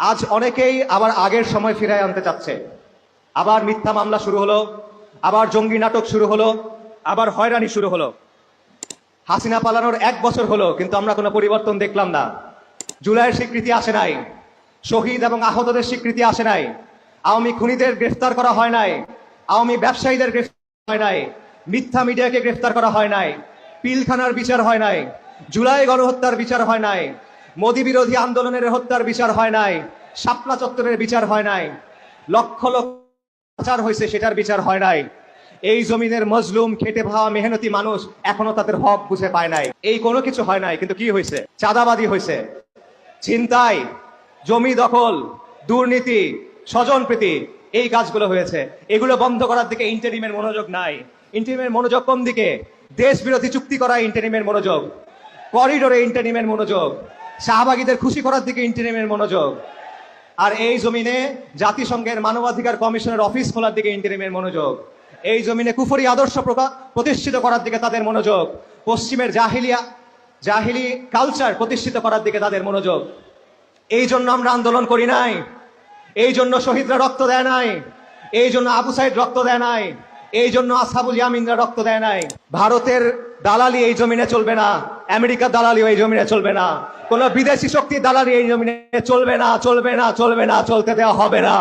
আজ অনেকেই আবার আগের সময় ফিরে আনতে চাচ্ছে। আবার মিথ্যা মামলা শুরু হলো, আবার জঙ্গি নাটক শুরু হলো, আবার হয়রানি শুরু হলো। হাসিনা পালানোর এক বছর হলো, কিন্তু আমরা কোনো পরিবর্তন দেখলাম না। জুলাইয়ের স্বীকৃতি আসে নাই, শহীদ এবং আহতদের স্বীকৃতি আসে নাই, আওয়ামী খুনিদের গ্রেফতার করা হয় নাই, আওয়ামী ব্যবসায়ীদের গ্রেফতার হয় নাই, মিথ্যা মিডিয়াকে গ্রেফতার করা হয় নাই, পিলখানার বিচার হয় নাই, জুলাই গণহত্যার বিচার হয় নাই মোদী বিরোধী আন্দোলনের হত্যার বিচার হয় নাই, শাপলা চত্বরের বিচার হয় নাই, লক্ষ লক্ষ হয়েছে সেটার বিচার হয় নাই। এই জমিনের মজলুম, খেটে খাওয়া মেহনতি মানুষ এখনও তাদের হক বুঝে পায় নাই। এই কোনো কিছু হয় নাই, কিন্তু কি হয়েছে? চাঁদাবাদী হয়েছে। ছিনতাই, জমি দখল, দুর্নীতি, স্বজনপ্রীতি, এই কাজগুলো হয়েছে। এগুলো বন্ধ করার দিকে ইন্টারিমের মনোযোগ নাই। ইন্টারিমের মনোযোগ কোন দিকে। দেশ বিরোধী চুক্তি করা ইন্টারিমের মনোযোগ। করিডোরে ইন্টারিমের মনোযোগ। শাহবাগীদের খুশি করার দিকে ইন্টারিমের মনোযোগ। আর এই জমিনে জাতিসংঘের মানবাধিকার কমিশনের অফিস খোলার দিকে ইন্টারিমের মনোযোগ। এই জমিনে কুফরি আদর্শ প্রতিষ্ঠিত করার দিকে তাদের মনোযোগ। পশ্চিমের জাহিলিয়া জাহিলি কালচার প্রতিষ্ঠিত করার দিকে তাদের মনোযোগ। এই জন্য আমরা আন্দোলন করি নাই। এই জন্য শহীদরা রক্ত দেয় নাই। এই জন্য আবু সাইদ রক্ত দেয় নাই। এই জন্য আসাবুল ইয়ামিনরা রক্ত দেয় নাই। ভারতের দালালি এই জমিনে চলবে না। আমেরিকার দালালি এই জমিনে চলবে না। কোন বিদেশি শক্তি দালালি এই জমিনে চলবে না চলবে না চলবে না, চলতে দেওয়া হবে না।